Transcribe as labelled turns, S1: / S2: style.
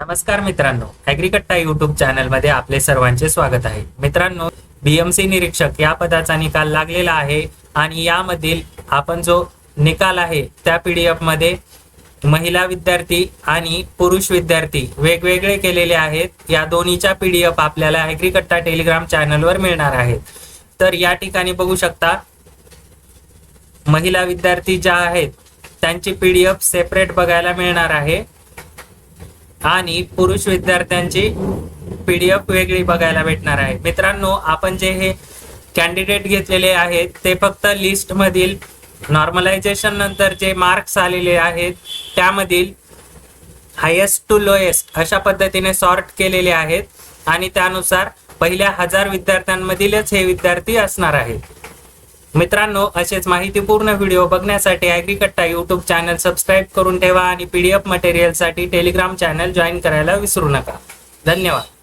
S1: नमस्कार मित्रांनो ॲग्रिकट्टा युट्यूब चॅनलमध्ये आपले सर्वांचे स्वागत आहे. मित्रांनो बीएमसी निरीक्षक या पदाचा निकाल लागलेला आहे आणि यामधील आपण जो निकाल आहे त्या पीडीएफमध्ये महिला विद्यार्थी आणि पुरुष विद्यार्थी वेगवेगळे केलेले आहेत. या दोन्हीच्या पीडीएफ आपल्याला ॲग्रिकट्टा टेलिग्राम चॅनलवर मिळणार आहेत. तर या ठिकाणी बघू शकता महिला विद्यार्थी ज्या आहेत त्यांची पीडीएफ सेपरेट बघायला मिळणार आहे. आणि पुरुष विद्यार्थ्यांची पीडीएफ वेगळी बघायला भेटणार आहे. मित्रांनो आपण जे हे कॅन्डिडेट घेतलेले आहेत ते फक्त लिस्ट मधील नॉर्मलायझेशन नंतर जे मार्क्स आलेले आहेत त्यामधील हायेस्ट टू लोएस्ट अशा पद्धतीने सॉर्ट केलेले आहेत. आणि त्यानुसार पहिल्या हजार विद्यार्थ्यांमधीलच हे विद्यार्थी असणार आहेत. मित्रांनो असेच माहितीपूर्ण व्हिडिओ बघण्यासाठी ॲग्रिकट्टा यूट्यूब चॅनल सबस्क्राईब करून ठेवा आणि पीडीएफ मटेरियलसाठी टेलिग्राम चॅनल जॉईन करायला विसरू नका. धन्यवाद.